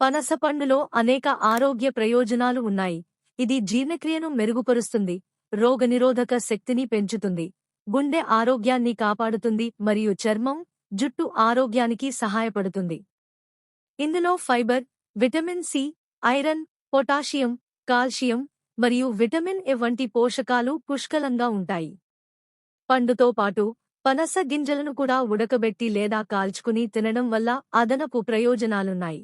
పనసపండులో అనేక ఆరోగ్య ప్రయోజనాలు ఉన్నాయి. ఇది జీర్ణక్రియను మెరుగుపరుస్తుంది రోగనిరోధక శక్తిని పెంచుతుంది గుండె ఆరోగ్యాన్ని కాపాడుతుంది మరియు చర్మం జుట్టు ఆరోగ్యానికి సహాయపడుతుంది. ఇందులో fibre vitamin C iron potassium calcium మరియు విటమిన్ ఎ వంటి పోషకాలు పుష్కలంగా ఉంటాయి. పండుతో పాటు పనస గింజలను కూడా ఉడకబెట్టి లేదా కాల్చుకుని తినడం వల్ల అదనపు ప్రయోజనాలున్నాయి.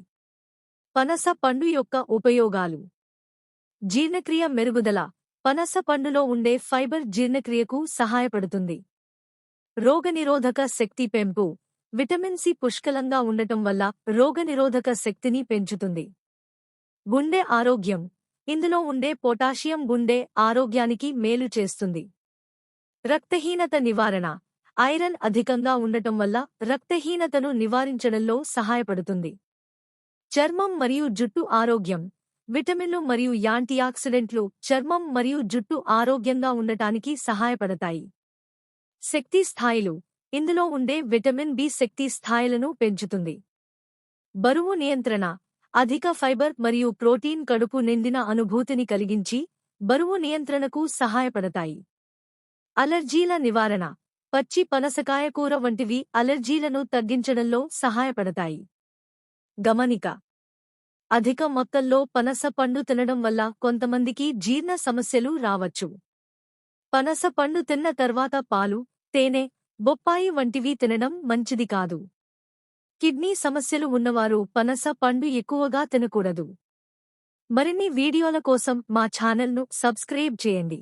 పనస పండు యొక్క ఉపయోగాలు. జీర్ణక్రియ మెరుగుదల. పనస పండులో ఉండే ఫైబర్ జీర్ణక్రియకు సహాయపడుతుంది. రోగనిరోధక శక్తి పెంపు. విటమిన్ సి పుష్కలంగా ఉండటం వల్ల రోగనిరోధక శక్తిని పెంచుతుంది. గుండె ఆరోగ్యం. ఇందులో ఉండే పొటాషియం గుండె ఆరోగ్యానికి మేలు చేస్తుంది. రక్తహీనత నివారణ. ఐరన్ అధికంగా ఉండటం వల్ల రక్తహీనతను నివారించడంలో సహాయపడుతుంది. చర్మం మరియు జుట్టు ఆరోగ్యం. విటమిన్లు మరియు యాంటీఆక్సిడెంట్లు చర్మం మరియు జుట్టు ఆరోగ్యంగా ఉండటానికి సహాయపడతాయి. శక్తి స్థాయిలు. ఇందులో ఉండే విటమిన్ బి శక్తి స్థాయిలను పెంచుతుంది. బరువు నియంత్రణ. అధిక ఫైబర్ మరియు ప్రోటీన్ కడుపు నిండిన అనుభూతిని కలిగించి బరువు నియంత్రణకు సహాయపడతాయి. అలర్జీల నివారణ. పచ్చి పనసకాయ కూర వంటివి అలర్జీలను తగ్గించడంలో సహాయపడతాయి. గమనిక. అధిక మొత్తంలో పనస పండు తినడం వల్ల కొంతమందికి జీర్ణ సమస్యలు రావచ్చు. పనస పండు తిన్న తర్వాత పాలు తేనె బొప్పాయి వంటివి తినడం మంచిది కాదు. కిడ్నీ సమస్యలు ఉన్నవారు పనస పండు ఎక్కువగా తినకూడదు. మరిన్ని వీడియోల కోసం మా ఛానల్ను సబ్స్క్రైబ్ చేయండి.